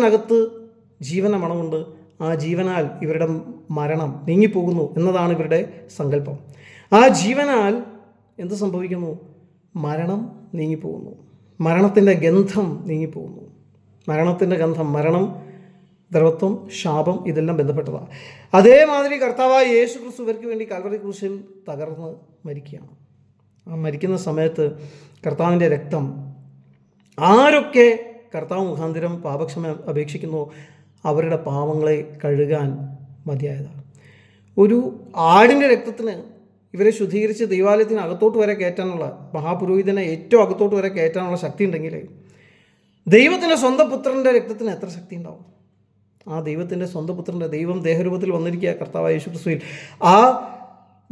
ശരീരത്തിനകത്ത് ജീവന മണമുണ്ട്. ആ ജീവനാൽ ഇവരുടെ മരണം നീങ്ങിപ്പോകുന്നു എന്നതാണ് ഇവരുടെ സങ്കല്പം. ആ ജീവനാൽ എന്ത് സംഭവിക്കുന്നു? മരണം നീങ്ങിപ്പോകുന്നു. മരണത്തിന്റെ ഗന്ധം നീങ്ങിപ്പോകുന്നു. മരണത്തിന്റെ ഗന്ധം മരണം ദ്രവത്വം ശാപം ഇതെല്ലാം ബന്ധപ്പെട്ടതാണ് അതേമാതിരി കർത്താവായ യേശു ക്രിസ്തു ഇവർക്ക് വേണ്ടി കാൽവറി ക്രൂശിൽ തകർന്ന് മരിക്കുകയാണ്. ആ മരിക്കുന്ന സമയത്ത് കർത്താവിന്റെ രക്തം ആരൊക്കെ കർത്താവ് മുഖാന്തരം പാപക്ഷമ അപേക്ഷിക്കുന്നു. അവരുടെ പാവങ്ങളെ കഴുകാൻ മതിയായതാണ് ഒരു ആടിന്റെ രക്തത്തിന് ഇവരെ ശുദ്ധീകരിച്ച് ദൈവാലയത്തിന് അകത്തോട്ട് വരെ കയറ്റാനുള്ള മഹാപുരോഹിതനെ ഏറ്റവും അകത്തോട്ട് വരെ കയറ്റാനുള്ള ശക്തി ഉണ്ടെങ്കിൽ ദൈവത്തിന്റെ സ്വന്തം പുത്രന്റെ രക്തത്തിന് എത്ര ശക്തി ഉണ്ടാവും? ആ ദൈവത്തിന്റെ സ്വന്തം പുത്രന്റെ ദൈവം ദേഹരൂപത്തിൽ വന്നിരിക്കുക കർത്താവായ യേശുക്രിസ്തുവിൽ. ആ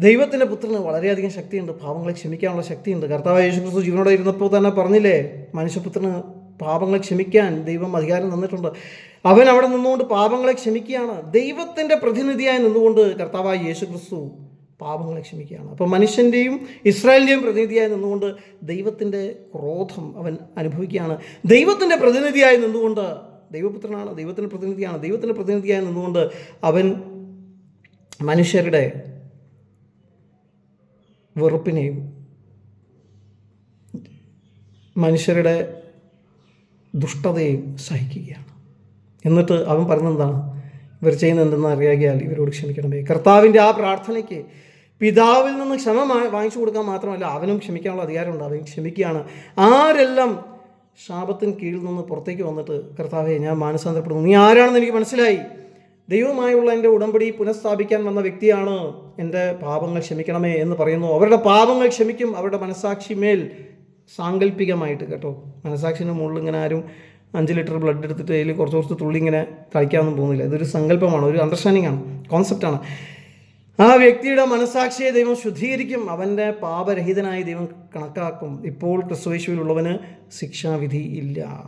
ദൈവത്തിന്റെ പുത്രന് വളരെയധികം ശക്തിയുണ്ട് പാപങ്ങളെ ക്ഷമിക്കാനുള്ള ശക്തിയുണ്ട്. കർത്താവ് യേശുക്രിസ്തു ജീവനോടെ ഇരുന്നപ്പോൾ തന്നെ പറഞ്ഞില്ലേ മനുഷ്യപുത്രന് പാപങ്ങളെ ക്ഷമിക്കാൻ ദൈവം അധികാരം തന്നിട്ടുണ്ട്. അവൻ അവിടെ നിന്നുകൊണ്ട് പാപങ്ങളെ ക്ഷമിക്കുകയാണ്. ദൈവത്തിന്റെ പ്രതിനിധിയായി നിന്നുകൊണ്ട് കർത്താവായ യേശു ക്രിസ്തു പാപങ്ങളെ ക്ഷമിക്കുകയാണ്. അപ്പോൾ മനുഷ്യന്റെയും ഇസ്രായേലിന്റെയും പ്രതിനിധിയായി നിന്നുകൊണ്ട് ദൈവത്തിന്റെ ക്രോധം അവൻ അനുഭവിക്കുകയാണ്. ദൈവത്തിന്റെ പ്രതിനിധിയായി നിന്നുകൊണ്ട് ദൈവപുത്രനാണ് ദൈവത്തിന്റെ പ്രതിനിധിയാണ് ദൈവത്തിന്റെ പ്രതിനിധിയായി നിന്നുകൊണ്ട് അവൻ മനുഷ്യരുടെ വെറുപ്പിനെയും മനുഷ്യരുടെ ദുഷ്ടതയെയും സഹിക്കുകയാണ്. എന്നിട്ട് അവൻ പറഞ്ഞെന്താണ് ഇവർ ചെയ്യുന്ന എന്തെന്ന് അറിയാകിയാൽ ഇവരോട് ക്ഷമിക്കണമേ. കർത്താവിന്റെ ആ പ്രാർത്ഥനയ്ക്ക് പിതാവിൽ നിന്ന് ക്ഷമ വാങ്ങിച്ചു കൊടുക്കാൻ മാത്രമല്ല അവനും ക്ഷമിക്കാനുള്ള അധികാരമുണ്ട്. അവൻ ക്ഷമിക്കുകയാണ്. ആരെല്ലാം ശാപത്തിന് കീഴിൽ നിന്ന് പുറത്തേക്ക് വന്നിട്ട് കർത്താവെ ഞാൻ മാനസാന്തരപ്പെടുന്നു. നീ ആരാണെന്ന് എനിക്ക് മനസ്സിലായി. ദൈവമായുള്ള എന്റെ ഉടമ്പടി പുനഃസ്ഥാപിക്കാൻ വന്ന വ്യക്തിയാണ് എന്റെ പാപങ്ങൾ ക്ഷമിക്കണമേ എന്ന് പറയുന്നു. അവരുടെ പാപങ്ങൾ ക്ഷമിക്കും അവരുടെ മനസാക്ഷി മേൽ സാങ്കല്പികമായിട്ട് കേട്ടോ. മനസാക്ഷിന്റെ മുകളിൽ ഇങ്ങനെ ആരും അഞ്ച് ലിറ്റർ ബ്ലഡ് എടുത്തിട്ട് അതിൽ കുറച്ച് കുറച്ച് തുള്ളി ഇങ്ങനെ കഴിക്കാമെന്നും പോകുന്നില്ല. ഇതൊരു സങ്കല്പമാണ് ഒരു അണ്ടർസ്റ്റാൻഡിംഗ് ആണ് കോൺസെപ്റ്റാണ് ആ വ്യക്തിയുടെ മനസാക്ഷിയെ ദൈവം ശുദ്ധീകരിക്കും അവന്റെ പാപരഹിതനായി ദൈവം കണക്കാക്കും. ഇപ്പോൾ ക്രിസ്തുവേശുവിലുള്ളവന് ശിക്ഷാവിധി ഇല്ല.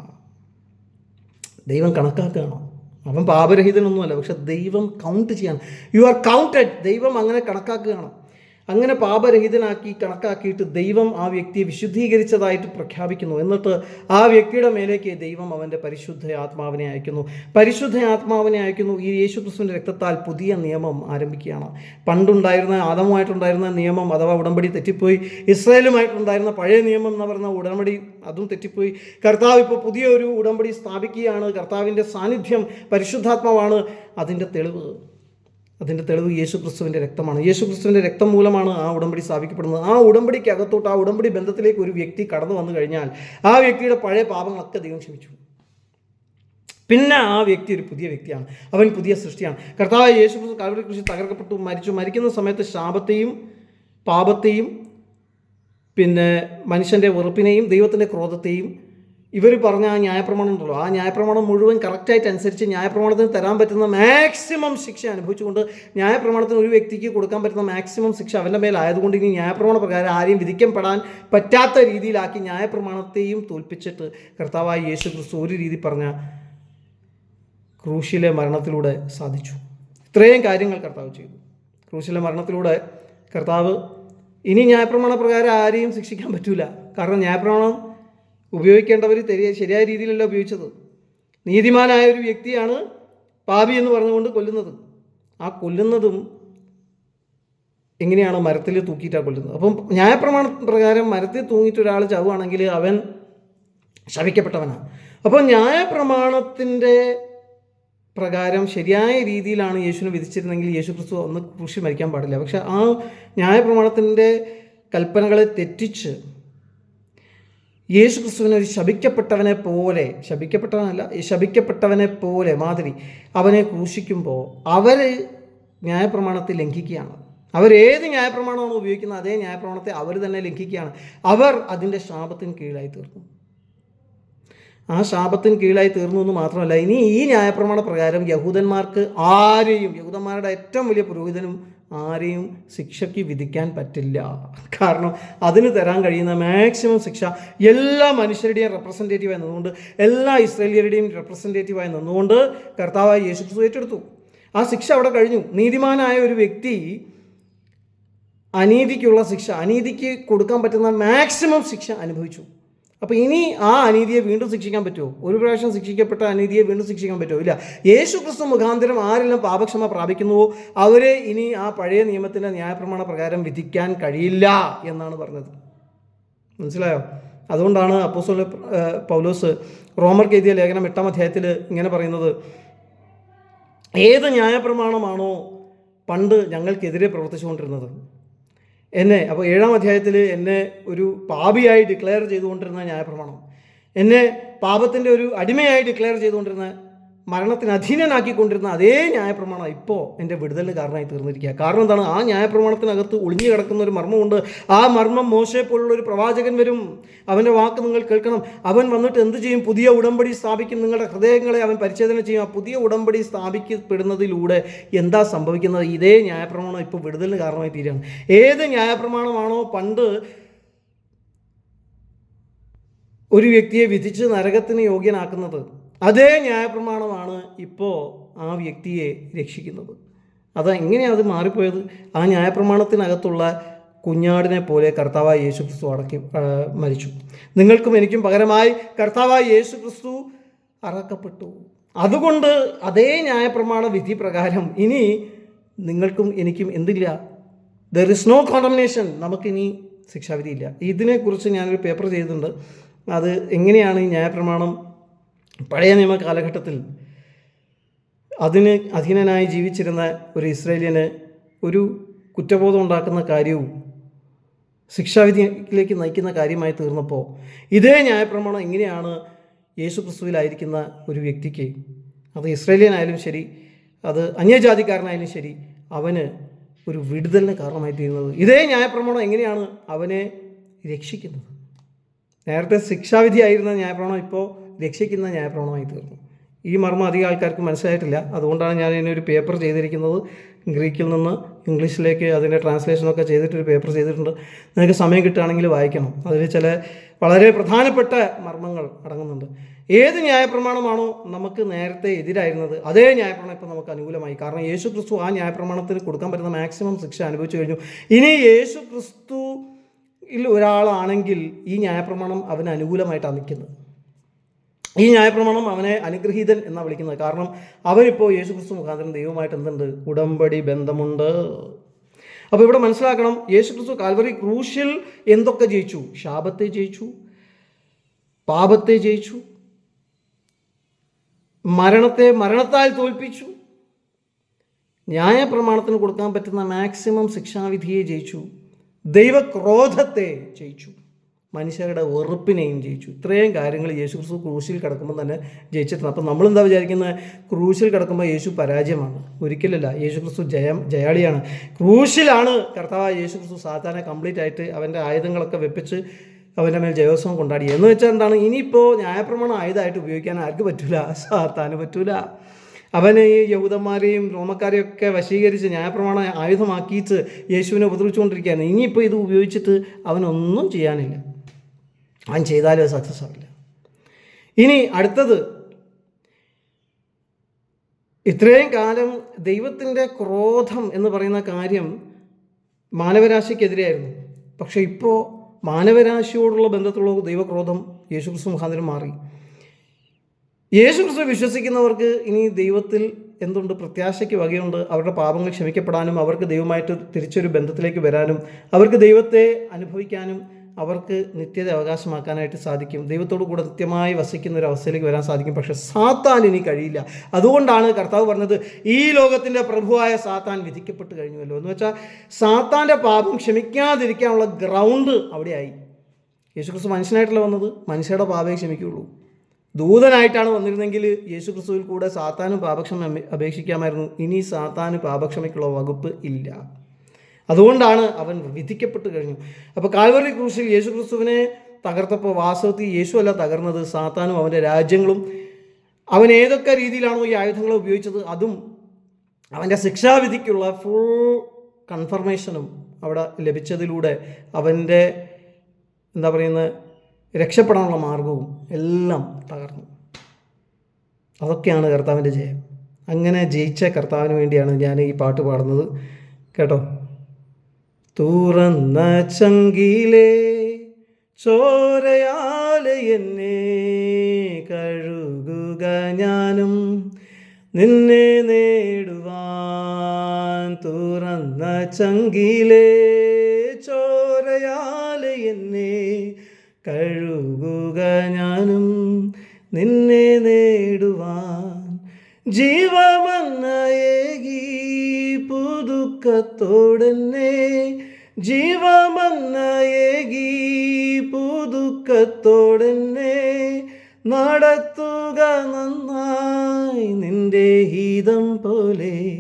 ദൈവം കണക്കാക്കുകയാണ്. അവൻ പാപരഹിതനൊന്നുമല്ല പക്ഷെ ദൈവം കൗണ്ട് ചെയ്യണം. യു ആർ കൗണ്ടഡ് ദൈവം അങ്ങനെ കണക്കാക്കുകയാണ്. അങ്ങനെ പാപരഹിതനാക്കി കണക്കാക്കിയിട്ട് ദൈവം ആ വ്യക്തിയെ വിശുദ്ധീകരിച്ചതായിട്ട് പ്രഖ്യാപിക്കുന്നു. എന്നിട്ട് ആ വ്യക്തിയുടെ മേലേക്ക് ദൈവം അവന്റെ പരിശുദ്ധ ആത്മാവിനെ അയക്കുന്നു. പരിശുദ്ധ ആത്മാവിനെ അയക്കുന്നു. ഈ യേശുക്രിസ്തുവിന്റെ രക്തത്താൽ പുതിയ നിയമം ആരംഭിക്കുകയാണ്. പണ്ടുണ്ടായിരുന്ന ആദമുമായിട്ടുണ്ടായിരുന്ന നിയമം അഥവാ ഉടമ്പടി തെറ്റിപ്പോയി. ഇസ്രായേലുമായിട്ടുണ്ടായിരുന്ന പഴയ നിയമം എന്ന് പറയുന്ന ഉടമ്പടി അതും തെറ്റിപ്പോയി. കർത്താവ് ഇപ്പോൾ പുതിയൊരു ഉടമ്പടി സ്ഥാപിക്കുകയാണ്. കർത്താവിന്റെ സാന്നിധ്യം പരിശുദ്ധാത്മാവാണ്. അതിന്റെ തെളിവ് അതിന്റെ തെളിവ് യേശു ക്രിസ്തുവിന്റെ രക്തമാണ്. യേശു ക്രിസ്തുവിന്റെ രക്തം മൂലമാണ് ആ ഉടമ്പടി സ്ഥാപിക്കപ്പെടുന്നത്. ആ ഉടമ്പടിക്ക് അകത്തോട്ട് ആ ഉടമ്പടി ബന്ധത്തിലേക്ക് ഒരു വ്യക്തി കടന്നു വന്നു കഴിഞ്ഞാൽ ആ വ്യക്തിയുടെ പഴയ പാപങ്ങളൊക്കെ ദൈവം ക്ഷമിച്ചു. പിന്നെ ആ വ്യക്തി ഒരു പുതിയ വ്യക്തിയാണ്. അവൻ പുതിയ സൃഷ്ടിയാണ്. കർത്താവ് യേശു ക്രിസ്തു കാൽവരി കൃഷി തകർക്കപ്പെട്ടു മരിച്ചു. മരിക്കുന്ന സമയത്ത് ശാപത്തെയും പാപത്തെയും പിന്നെ മനുഷ്യന്റെ വെറുപ്പിനെയും ദൈവത്തിന്റെ ക്രോധത്തെയും ഇവർ പറഞ്ഞ ആ ന്യായപ്രമാണം ഉണ്ടല്ലോ. ആ ന്യായപ്രമാണം മുഴുവൻ കറക്റ്റായിട്ട് അനുസരിച്ച് ന്യായപ്രമാണത്തിന് തരാൻ പറ്റുന്ന മാക്സിമം ശിക്ഷ അനുഭവിച്ചുകൊണ്ട് ന്യായപ്രമാണത്തിന് ഒരു വ്യക്തിക്ക് കൊടുക്കാൻ പറ്റുന്ന മാക്സിമം ശിക്ഷ അവന്റെ മേലായതുകൊണ്ട് ഇനി ന്യായപ്രമാണ പ്രകാരം ആരെയും വിധിക്കപ്പെടാൻ പറ്റാത്ത രീതിയിലാക്കി ന്യായപ്രമാണത്തെയും തോൽപ്പിച്ചിട്ട് കർത്താവായ യേശു ക്രിസ്തു ഒരു രീതി പറഞ്ഞ ക്രൂശിലെ മരണത്തിലൂടെ സാധിച്ചു. ഇത്രയും കാര്യങ്ങൾ കർത്താവ് ചെയ്തു. ക്രൂശിലെ മരണത്തിലൂടെ കർത്താവ് ഇനി ന്യായപ്രമാണ പ്രകാരം ആരെയും ശിക്ഷിക്കാൻ പറ്റില്ല കാരണം ന്യായപ്രമാണം ഉപയോഗിക്കേണ്ടവർ ശരിയായ രീതിയിലല്ല ഉപയോഗിച്ചത്. നീതിമാനായ ഒരു വ്യക്തിയാണ് പാപി എന്ന് പറഞ്ഞുകൊണ്ട് കൊല്ലുന്നത്. ആ കൊല്ലുന്നതും എങ്ങനെയാണ് മരത്തിൽ തൂക്കിയിട്ടാണ് കൊല്ലുന്നത്. അപ്പം ന്യായപ്രമാണ പ്രകാരം മരത്തിൽ തൂങ്ങിയിട്ട് ഒരാൾ ചാവുകയാണെങ്കിൽ അവൻ ശവിക്കപ്പെട്ടവനാണ് അപ്പോൾ ന്യായപ്രമാണത്തിന്റെ പ്രകാരം ശരിയായ രീതിയിലാണ് യേശുവിനെ വിധിച്ചിരുന്നെങ്കിൽ യേശു ക്രിസ്തു ഒന്ന് ക്രൂശി മരിക്കാൻ പാടില്ല. പക്ഷെ ആ ന്യായപ്രമാണത്തിന്റെ കൽപ്പനകളെ തെറ്റിച്ച് യേശു ക്രിസ്തുവിനെ ഒരു ശപിക്കപ്പെട്ടവനെ പോലെ ശപിക്കപ്പെട്ടവനല്ല ശപിക്കപ്പെട്ടവനെ പോലെ മാതിരി അവനെ ക്രൂശിക്കുമ്പോൾ അവർ ന്യായപ്രമാണത്തെ ലംഘിക്കുകയാണ്. അവരേത് ന്യായപ്രമാണമാണ് ഉപയോഗിക്കുന്നത് അതേ ന്യായപ്രമാണത്തെ അവർ തന്നെ ലംഘിക്കുകയാണ്. അവർ അതിന്റെ ശാപത്തിന് കീഴായി തീർന്നു ആ ശാപത്തിന് കീഴായി തീർന്നു എന്ന് മാത്രമല്ല ഇനി ഈ ന്യായപ്രമാണ പ്രകാരം യഹൂദന്മാർക്ക് ആരെയും യഹൂദന്മാരുടെ ഏറ്റവും വലിയ പുരോഹിതനും ആരെയും ശിക്ഷയ്ക്ക് വിധിക്കാൻ പറ്റില്ല. കാരണം അതിന് തരാൻ കഴിയുന്ന മാക്സിമം ശിക്ഷ എല്ലാ മനുഷ്യരുടെയും റെപ്രസെന്റേറ്റീവായി നിന്നുകൊണ്ട് എല്ലാ ഇസ്രേലിയരുടെയും റെപ്രസെന്റേറ്റീവായി നിന്നുകൊണ്ട് കർത്താവായി യേശു ഏറ്റെടുത്തു. ആ ശിക്ഷ അവിടെ കഴിഞ്ഞു. നീതിമാനായ ഒരു വ്യക്തി അനീതിക്കുള്ള ശിക്ഷ അനീതിക്ക് കൊടുക്കാൻ പറ്റുന്ന മാക്സിമം ശിക്ഷ അനുഭവിച്ചു. അപ്പോൾ ഇനി ആ അനീതിയെ വീണ്ടും ശിക്ഷിക്കാൻ പറ്റുമോ? ഒരു പ്രാവശ്യം ശിക്ഷിക്കപ്പെട്ട അനീതിയെ വീണ്ടും ശിക്ഷിക്കാൻ പറ്റുമോ? ഇല്ല. യേശു ക്രിസ്തു മുഖാന്തരം ആരെല്ലാം പാപക്ഷമ പ്രാപിക്കുന്നുവോ? അവരെ ഇനി ആ പഴയ നിയമത്തിന്റെ ന്യായപ്രമാണ പ്രകാരം വിധിക്കാൻ കഴിയില്ല എന്നാണ് പറഞ്ഞത്. മനസ്സിലായോ? അതുകൊണ്ടാണ് അപ്പോസ്തല പൗലോസ് റോമർ എഴുതിയ ലേഖനം എട്ടാം അധ്യായത്തിൽ ഇങ്ങനെ പറയുന്നത്. ഏത് ന്യായപ്രമാണമാണോ പണ്ട് ഞങ്ങൾക്കെതിരെ പ്രവർത്തിച്ചുകൊണ്ടിരുന്നത്. എന്നെ അപ്പോൾ ഏഴാം അധ്യായത്തിൽ എന്നെ ഒരു പാപിയായി ഡിക്ലെയർ ചെയ്തുകൊണ്ടിരുന്ന ന്യായപ്രമാണം. എന്നെ പാപത്തിന്റെ ഒരു അടിമയായി ഡിക്ലെയർ ചെയ്തുകൊണ്ടിരുന്ന മരണത്തിന് അധീനനാക്കിക്കൊണ്ടിരുന്ന അതേ ന്യായപ്രമാണം ഇപ്പോൾ എന്റെ വിടുതലിന് കാരണമായി തീർന്നിരിക്കുക കാരണം എന്താണ്? ആ ന്യായപ്രമാണത്തിനകത്ത് ഒളിഞ്ഞു കിടക്കുന്ന ഒരു മർമ്മമുണ്ട്. ആ മർമ്മം മോശയെ പോലുള്ള ഒരു പ്രവാചകൻ വരും. അവന്റെ വാക്ക് നിങ്ങൾ കേൾക്കണം. അവൻ വന്നിട്ട് എന്ത് ചെയ്യും? പുതിയ ഉടമ്പടി സ്ഥാപിക്കും. നിങ്ങളുടെ ഹൃദയങ്ങളെ അവൻ പരിച്ഛേദന ചെയ്യും. ആ പുതിയ ഉടമ്പടി സ്ഥാപിക്കപ്പെടുന്നതിലൂടെ എന്താ സംഭവിക്കുന്നത്? ഇതേ ന്യായപ്രമാണം ഇപ്പോൾ വിടുതലിന് കാരണമായി തീരുകയാണ്. ഏത് ന്യായപ്രമാണമാണോ പണ്ട് ഒരു വ്യക്തിയെ വിധിച്ച് നരകത്തിന് യോഗ്യനാക്കുന്നത് അതേ ന്യായപ്രമാണമാണ് ഇപ്പോൾ ആ വ്യക്തിയെ രക്ഷിക്കുന്നത്. അത് എങ്ങനെയാണ് അത് മാറിപ്പോയത്? ആ ന്യായപ്രമാണത്തിനകത്തുള്ള കുഞ്ഞാടിനെ പോലെ കർത്താവായ യേശു ക്രിസ്തു അടക്കി മരിച്ചു. നിങ്ങൾക്കും എനിക്കും പകരമായി കർത്താവായ യേശു ക്രിസ്തു അറക്കപ്പെട്ടു. അതുകൊണ്ട് അതേ ന്യായപ്രമാണ വിധി പ്രകാരം ഇനി നിങ്ങൾക്കും എനിക്കും എന്തില്ല? ദർ ഇസ് നോ കോണ്ടംനേഷൻ നമുക്കിനി ശിക്ഷാവിധിയില്ല ഇതിനെക്കുറിച്ച് ഞാനൊരു പേപ്പർ ചെയ്തിട്ടുണ്ട്. അത് എങ്ങനെയാണ് ഈ ന്യായപ്രമാണം പഴയ നിയമ കാലഘട്ടത്തിൽ അതിന് അധീനനായി ജീവിച്ചിരുന്ന ഒരു ഇസ്രേലിയന് ഒരു കുറ്റബോധം ഉണ്ടാക്കുന്ന കാര്യവും ശിക്ഷാവിധിയിലേക്ക് നയിക്കുന്ന കാര്യമായി തീർന്നപ്പോൾ ഇതേ ന്യായപ്രമാണം എങ്ങനെയാണ് യേശു ക്രിസ്തുവിലായിരിക്കുന്ന ഒരു വ്യക്തിക്ക്. അത് ഇസ്രേലിയനായാലും ശരി അത് അന്യജാതിക്കാരനായാലും ശരി അവന് ഒരു വിടുതലിന് കാരണമായി തീരുന്നത്. ഇതേ ന്യായപ്രമാണം എങ്ങനെയാണ് അവനെ രക്ഷിക്കുന്നത്? നേരത്തെ ശിക്ഷാവിധിയായിരുന്ന ന്യായപ്രമാണം ഇപ്പോൾ രക്ഷിക്കുന്ന ന്യായപ്രമാണമായി തീർന്നു. ഈ മർമ്മം അധികം ആൾക്കാർക്ക് മനസ്സിലായിട്ടില്ല. അതുകൊണ്ടാണ് ഞാൻ ഇതിനൊരു പേപ്പർ ചെയ്തിരിക്കുന്നത്. ഗ്രീക്കിൽ നിന്ന് ഇംഗ്ലീഷിലേക്ക് അതിന്റെ ട്രാൻസ്ലേഷനൊക്കെ ചെയ്തിട്ടൊരു പേപ്പർ ചെയ്തിട്ടുണ്ട്. നിങ്ങൾക്ക് സമയം കിട്ടുകയാണെങ്കിൽ വായിക്കണം. അതിൽ ചില വളരെ പ്രധാനപ്പെട്ട മർമ്മങ്ങൾ അടങ്ങുന്നുണ്ട്. ഏത് ന്യായപ്രമാണമാണോ നമുക്ക് നേരത്തെ എതിരായിരുന്നത് അതേ ന്യായപ്രമാണം ഇപ്പോൾ നമുക്ക് അനുകൂലമായി. കാരണം യേശു ക്രിസ്തു ആ ന്യായപ്രമാണത്തിന് കൊടുക്കാൻ പറ്റുന്ന മാക്സിമം ശിക്ഷ അനുഭവിച്ചു കഴിഞ്ഞു. ഇനി യേശു ക്രിസ്തു ഒരാളാണെങ്കിൽ ഈ ന്യായപ്രമാണം അവന് അനുകൂലമായിട്ടാണ് നിൽക്കുന്നത്. ഈ ന്യായപ്രമാണം അവനെ അനുഗ്രഹീതൻ എന്നാണ് വിളിക്കുന്നത്. കാരണം അവനിപ്പോൾ യേശുക്രിസ്തു മുഖാന്തരം ദൈവമായിട്ട് എന്തുണ്ട്? ഉടമ്പടി ബന്ധമുണ്ട്. അപ്പോൾ ഇവിടെ മനസ്സിലാക്കണം യേശു ക്രിസ്തു കാൽവറി ക്രൂശിൽ എന്തൊക്കെ ജയിച്ചു? ശാപത്തെ ജയിച്ചു പാപത്തെ ജയിച്ചു മരണത്തെ മരണത്താൽ തോൽപ്പിച്ചു ന്യായപ്രമാണത്തിന് കൊടുക്കാൻ പറ്റുന്ന മാക്സിമം ശിക്ഷാവിധിയെ ജയിച്ചു ദൈവക്രോധത്തെ ജയിച്ചു. മനുഷ്യരുടെ വെറുപ്പിനെയും ജയിച്ചു. ഇത്രയും കാര്യങ്ങൾ യേശു ക്രിസ്തു ക്രൂശിൽ കിടക്കുമ്പോൾ തന്നെ ജയിച്ചിട്ടുണ്ട്. അപ്പം നമ്മളെന്താ വിചാരിക്കുന്നത് ക്രൂശിൽ കിടക്കുമ്പോൾ യേശു പരാജയമാണ്. ഒരിക്കലല്ല. യേശു ക്രിസ്തു ജയം ജയാളിയാണ്. ക്രൂശിലാണ് കർത്താവ് യേശു ക്രിസ്തു സാധാരണ കംപ്ലീറ്റ് ആയിട്ട് അവന്റെ ആയുധങ്ങളൊക്കെ വെപ്പിച്ച് അവന്റെ മേൽ ജയോത്സവം കൊണ്ടാടി. എന്ന് വെച്ചാൽ എന്താണ്? ഇനിയിപ്പോൾ ന്യായപ്രമാണം ആയുധമായിട്ട് ഉപയോഗിക്കാൻ ആർക്ക് പറ്റില്ല സാത്താന് പറ്റൂല. അവന് ഈ യഹൂദന്മാരെയും റോമക്കാരെയും ഒക്കെ വശീകരിച്ച് ന്യായപ്രമാണം ആയുധമാക്കിയിട്ട് യേശുവിനെ ഉപദ്രവിച്ചുകൊണ്ടിരിക്കുകയാണ്. ഇനിയിപ്പോൾ ഇത് ഉപയോഗിച്ചിട്ട് അവനൊന്നും ചെയ്യാനില്ല. അവൻ ചെയ്താലും അത് സക്സസ് ആവില്ല. ഇനി അടുത്തത് ഇത്രയും കാലം ദൈവത്തിന്റെ ക്രോധം എന്ന് പറയുന്ന കാര്യം മാനവരാശിക്കെതിരെയായിരുന്നു. പക്ഷേ ഇപ്പോൾ മാനവരാശിയോടുള്ള ബന്ധത്തിലുള്ള ദൈവക്രോധം യേശുക്രിസ്തു മുഖാന്തരം മാറി. യേശുക്രിസ്തു വിശ്വസിക്കുന്നവർക്ക് ഇനി ദൈവത്തിൽ എന്തുണ്ട്? പ്രത്യാശയ്ക്ക് വകയുണ്ട്. അവരുടെ പാപങ്ങൾ ക്ഷമിക്കപ്പെടാനും അവർക്ക് ദൈവമായിട്ട് തിരിച്ചൊരു ബന്ധത്തിലേക്ക് വരാനും അവർക്ക് ദൈവത്തെ അനുഭവിക്കാനും അവർക്ക് നിത്യത അവകാശമാക്കാനായിട്ട് സാധിക്കും. ദൈവത്തോട് കൂടെ നിത്യമായി വസിക്കുന്ന ഒരു അവസ്ഥയിലേക്ക് വരാൻ സാധിക്കും. പക്ഷെ സാത്താൻ ഇനി കഴിയില്ല. അതുകൊണ്ടാണ് കർത്താവ് പറഞ്ഞത് ഈ ലോകത്തിന്റെ പ്രഭുവായ സാത്താൻ വിധിക്കപ്പെട്ട് കഴിഞ്ഞുവല്ലോ. എന്ന് വെച്ചാൽ സാത്താന്റെ പാപം ക്ഷമിക്കാതിരിക്കാനുള്ള ഗ്രൗണ്ട് അവിടെയായി. യേശുക്രിസ്തു മനുഷ്യനായിട്ടല്ല വന്നത്? മനുഷ്യരുടെ പാപമേ ക്ഷമിക്കുകയുള്ളൂ ദൂതനായിട്ടാണ് വന്നിരുന്നെങ്കിൽ യേശു ക്രിസ്തുവിൽ കൂടെ സാത്താനും പാപക്ഷമ അപേ- അപേക്ഷിക്കാമായിരുന്നു. ഇനി സാത്താന് പാപക്ഷമയ്ക്കുള്ള വകുപ്പ് ഇല്ല. അതുകൊണ്ടാണ് അവൻ വിധിക്കപ്പെട്ട് കഴിഞ്ഞു. അപ്പോൾ കാൽവറി ക്രൂശിൽ യേശു ക്രിസ്തുവിനെ തകർത്തപ്പോൾ വാസ്തവത്തിൽ യേശു അല്ല തകർന്നത് സാത്താനും അവന്റെ രാജ്യങ്ങളും. അവൻ ഏതൊക്കെ രീതിയിലാണോ ഈ ആയുധങ്ങൾ ഉപയോഗിച്ചത് അതും അവന്റെ ശിക്ഷാവിധിക്കുള്ള ഫുൾ കൺഫർമേഷനും അവിടെ ലഭിച്ചതിലൂടെ അവന്റെ എന്താ പറയുന്നത് രക്ഷപ്പെടാനുള്ള മാർഗവും എല്ലാം തകർന്നു. അതൊക്കെയാണ് കർത്താവിന്റെ ജയം. അങ്ങനെ ജയിച്ച കർത്താവിന് വേണ്ടിയാണ് ഞാൻ ഈ പാട്ട് പാടുന്നത്. കേട്ടോ? തുറന്ന ചങ്കിലെ ചോരയാലെ എന്നെ കഴുകുക ഞാനും. നിന്നെ നേടുവാൻ തുറന്ന ചങ്കിലേ ജീവമന്നയേകി പുതുക്കത്തോടെന്നെ. ജീവമെന്നയേകി പുതുക്കത്തോടെന്നെ. നടത്തുക നന്നായി നിന്റെ ഹിതം പോലെ.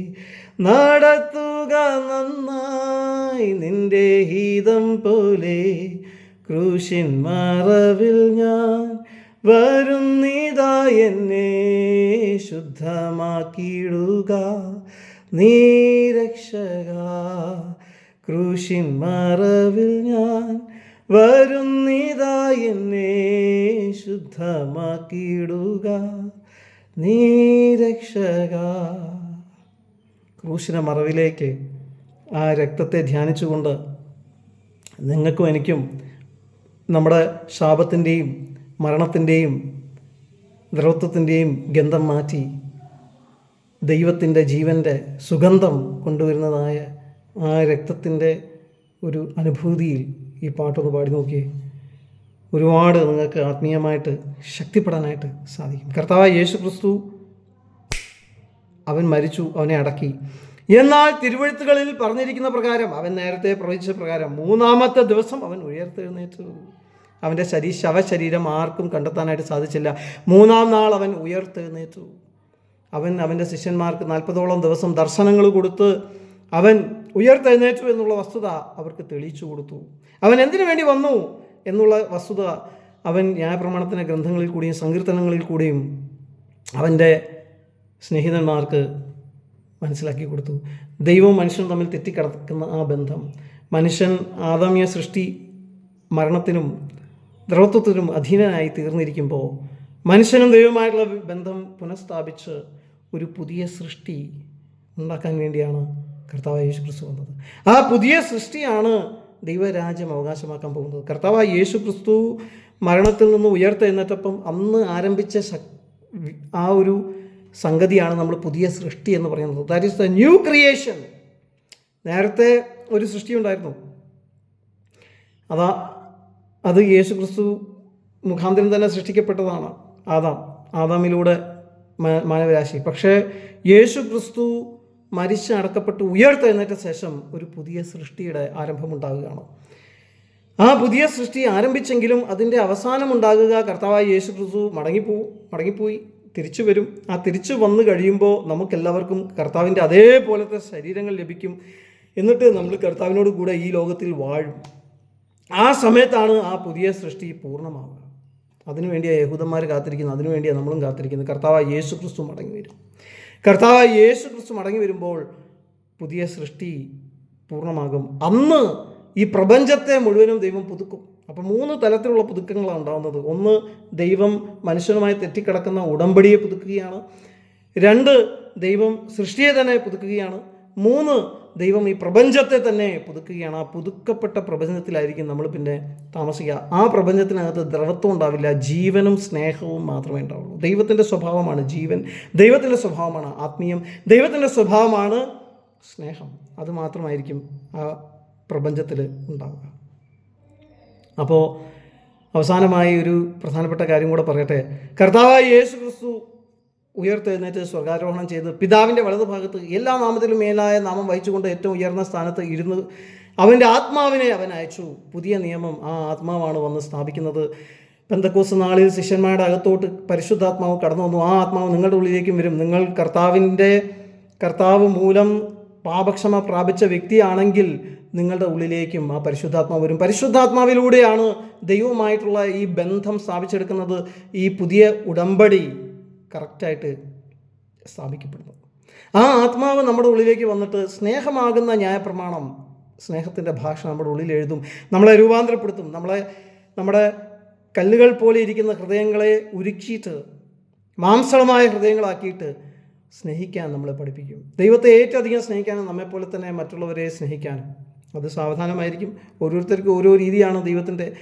നടത്തുക നന്നായി നിന്റെ ഹിതം പോലെ. ക്രൂശിൻ മറവിൽ ഞാൻ വരുന്നിതാ ശുദ്ധമാക്കിയിടുക നീ രക്ഷക ക്രൂശിൻ മറവിൽ ഞാൻ വരുന്നിതാ എന്നെ ശുദ്ധമാക്കിയിടുക. നീ രക്ഷക. മറവിലേക്ക് ആ രക്തത്തെ ധ്യാനിച്ചുകൊണ്ട് നിങ്ങൾക്കും എനിക്കും നമ്മുടെ ശാപത്തിന്റെയും മരണത്തിന്റെയും ദ്രവത്വത്തിന്റെയും ഗന്ധം മാറ്റി ദൈവത്തിന്റെ ജീവന്റെ സുഗന്ധം കൊണ്ടുവരുന്നതായ ആ രക്തത്തിന്റെ ഒരു അനുഭൂതിയിൽ ഈ പാട്ടൊന്ന് പാടി നോക്കിയേ. ഒരുപാട് നിങ്ങൾക്ക് ആത്മീയമായിട്ട് ശക്തിപ്പെടാനായിട്ട് സാധിക്കും. കർത്താവ് യേശു ക്രിസ്തു അവൻ മരിച്ചു അവനെ അടക്കി. എന്നാൽ തിരുവഴുത്തുകളിൽ പറഞ്ഞിരിക്കുന്ന പ്രകാരം അവൻ നേരത്തെ പ്രവചിച്ച പ്രകാരം മൂന്നാമത്തെ ദിവസം അവൻ ഉയർത്തെഴുന്നേറ്റു. അവന്റെ ശരീ ശവശരീരം ആർക്കും കണ്ടെത്താനായിട്ട് സാധിച്ചില്ല. മൂന്നാം നാൾ അവൻ ഉയർത്തെഴുന്നേറ്റു. അവൻ അവന്റെ ശിഷ്യന്മാർക്ക് നാൽപ്പതോളം ദിവസം ദർശനങ്ങൾ കൊടുത്ത് അവൻ ഉയർത്തെഴുന്നേറ്റു എന്നുള്ള വസ്തുത അവർക്ക് തെളിയിച്ചു കൊടുത്തു. അവൻ എന്തിനു വേണ്ടി വന്നു എന്നുള്ള വസ്തുത അവൻ ന്യായപ്രമാണത്തിന്റെ ഗ്രന്ഥങ്ങളിൽ കൂടിയും സങ്കീർത്തനങ്ങളിൽ കൂടിയും അവന്റെ സ്നേഹിതന്മാർക്ക് മനസ്സിലാക്കി കൊടുത്തു. ദൈവവും മനുഷ്യനും തമ്മിൽ തെറ്റിക്കിടക്കുന്ന ആ ബന്ധം. മനുഷ്യൻ ആദാമ്യ സൃഷ്ടി മരണത്തിനും ദ്രവത്വത്തിനും അധീനനായി തീർന്നിരിക്കുമ്പോൾ മനുഷ്യനും ദൈവമായുള്ള ബന്ധം പുനഃസ്ഥാപിച്ച് ഒരു പുതിയ സൃഷ്ടി ഉണ്ടാക്കാൻ വേണ്ടിയാണ് കർത്താവ് യേശു ക്രിസ്തു വന്നത്. ആ പുതിയ സൃഷ്ടിയാണ് ദൈവരാജ്യം അവകാശമാക്കാൻ പോകുന്നത്. കർത്താവ് യേശു ക്രിസ്തു മരണത്തിൽ നിന്ന് ഉയർത്തെഴുന്നേറ്റപ്പം അന്ന് ആരംഭിച്ച ആ ഒരു സംഗതിയാണ് നമ്മൾ പുതിയ സൃഷ്ടി എന്ന് പറയുന്നത്. That is the new creation നേരത്തെ ഒരു സൃഷ്ടി ഉണ്ടായിരുന്നു. അതാ അത് യേശു ക്രിസ്തു മുഖാന്തരം തന്നെ സൃഷ്ടിക്കപ്പെട്ടതാണ് ആദാം. ആദാമിലൂടെ മാനവരാശി. പക്ഷേ യേശു ക്രിസ്തു മരിച്ച് അടക്കപ്പെട്ട് ഉയർത്തെഴുന്നേറ്റ ശേഷം ഒരു പുതിയ സൃഷ്ടിയുടെ ആരംഭമുണ്ടാകുകയാണ്. ആ പുതിയ സൃഷ്ടി ആരംഭിച്ചെങ്കിലും അതിന്റെ അവസാനമുണ്ടാകുക കർത്താവായ യേശു ക്രിസ്തു മടങ്ങിപ്പോവും മടങ്ങിപ്പോയി തിരിച്ചു വരും. ആ തിരിച്ചു വന്നു കഴിയുമ്പോൾ നമുക്കെല്ലാവർക്കും കർത്താവിന്റെ അതേപോലത്തെ ശരീരങ്ങൾ ലഭിക്കും. എന്നിട്ട് നമ്മൾ കർത്താവിനോട് കൂടെ ഈ ലോകത്തിൽ വാഴും. ആ സമയത്താണ് ആ പുതിയ സൃഷ്ടി പൂർണമാവുക. അതിനുവേണ്ടിയാണ് യഹൂദന്മാർ കാത്തിരിക്കുന്നത്. അതിനുവേണ്ടിയാണ് നമ്മളും കാത്തിരിക്കുന്നത്. കർത്താവ് യേശു ക്രിസ്തു മടങ്ങി വരും. കർത്താവ് യേശു ക്രിസ്തു മടങ്ങി വരുമ്പോൾ പുതിയ സൃഷ്ടി പൂർണമാകും. അന്ന് ഈ പ്രപഞ്ചത്തെ മുഴുവനും ദൈവം പുതുക്കും. അപ്പോൾ മൂന്ന് തലത്തിലുള്ള പുതുക്കങ്ങളാണ് ഉണ്ടാകുന്നത്. ഒന്ന് ദൈവം മനുഷ്യനുമായി തെറ്റിക്കിടക്കുന്ന ഉടമ്പടിയെ പുതുക്കുകയാണ്. രണ്ട് ദൈവം സൃഷ്ടിയെ തന്നെ പുതുക്കുകയാണ്. മൂന്ന് ദൈവം ഈ പ്രപഞ്ചത്തെ തന്നെ പുതുക്കുകയാണ്. ആ പുതുക്കപ്പെട്ട പ്രപഞ്ചത്തിലായിരിക്കും നമ്മൾ പിന്നെ താമസിക്കുക. ആ പ്രപഞ്ചത്തിനകത്ത് ദ്രവത്വം ഉണ്ടാവില്ല. ജീവനും സ്നേഹവും മാത്രമേ ഉണ്ടാവുള്ളൂ. ദൈവത്തിന്റെ സ്വഭാവമാണ് ജീവൻ. ദൈവത്തിന്റെ സ്വഭാവമാണ് ആത്മീയം. ദൈവത്തിന്റെ സ്വഭാവമാണ് സ്നേഹം. അത് മാത്രമായിരിക്കും ആ പ്രപഞ്ചത്തിൽ ഉണ്ടാവുക. അപ്പോൾ അവസാനമായി ഒരു പ്രധാനപ്പെട്ട കാര്യം കൂടെ പറയട്ടെ. കർത്താവായ യേശു ക്രിസ്തു ഉയർത്തെഴുന്നേറ്റ് സ്വർഗാരോഹണം ചെയ്ത് പിതാവിന്റെ വലതുഭാഗത്ത് എല്ലാ നാമത്തിലും മേലായ നാമം വഹിച്ചുകൊണ്ട് ഏറ്റവും ഉയർന്ന സ്ഥാനത്ത് ഇരുന്ന് അവന്റെ ആത്മാവിനെ അവൻ അയച്ചു. പുതിയ നിയമം ആ ആത്മാവാണ് വന്ന് സ്ഥാപിക്കുന്നത്. പെന്തക്കോസ് നാളിൽ ശിഷ്യന്മാരുടെ അകത്തോട്ട് പരിശുദ്ധാത്മാവ് കടന്നു വന്നു. ആ ആത്മാവ് നിങ്ങളുടെ ഉള്ളിലേക്കും വരും. നിങ്ങൾ കർത്താവിന്റെ കർത്താവ് മൂലം പാപക്ഷമ പ്രാപിച്ച വ്യക്തിയാണെങ്കിൽ നിങ്ങളുടെ ഉള്ളിലേക്കും ആ പരിശുദ്ധാത്മാവ് വരും. പരിശുദ്ധാത്മാവിലൂടെയാണ് ദൈവമായിട്ടുള്ള ഈ ബന്ധം സ്ഥാപിച്ചെടുക്കുന്നത് ഈ പുതിയ ഉടമ്പടി. കറക്റ്റായിട്ട് സ്ഥാപിക്കപ്പെടുന്നത് ആ ആത്മാവ് നമ്മുടെ ഉള്ളിലേക്ക് വന്നിട്ട് സ്നേഹമാകുന്ന ന്യായപ്രമാണം സ്നേഹത്തിന്റെ ഭാഷ നമ്മുടെ ഉള്ളിൽ എഴുതും നമ്മളെ രൂപാന്തരപ്പെടുത്തും നമ്മളെ നമ്മുടെ കല്ലുകൾ പോലെ ഇരിക്കുന്ന ഹൃദയങ്ങളെ ഉരുക്കിയിട്ട് മാംസളമായ ഹൃദയങ്ങളാക്കിയിട്ട് സ്നേഹിക്കാൻ നമ്മളെ പഠിപ്പിക്കും. ദൈവത്തെ ഏറ്റവും സ്നേഹിക്കാനും നമ്മെപ്പോലെ തന്നെ മറ്റുള്ളവരെ സ്നേഹിക്കാനും. അത് സാവധാനമായിരിക്കും. ഓരോരുത്തർക്കും ഓരോ രീതിയാണ് ദൈവത്തിന്റെ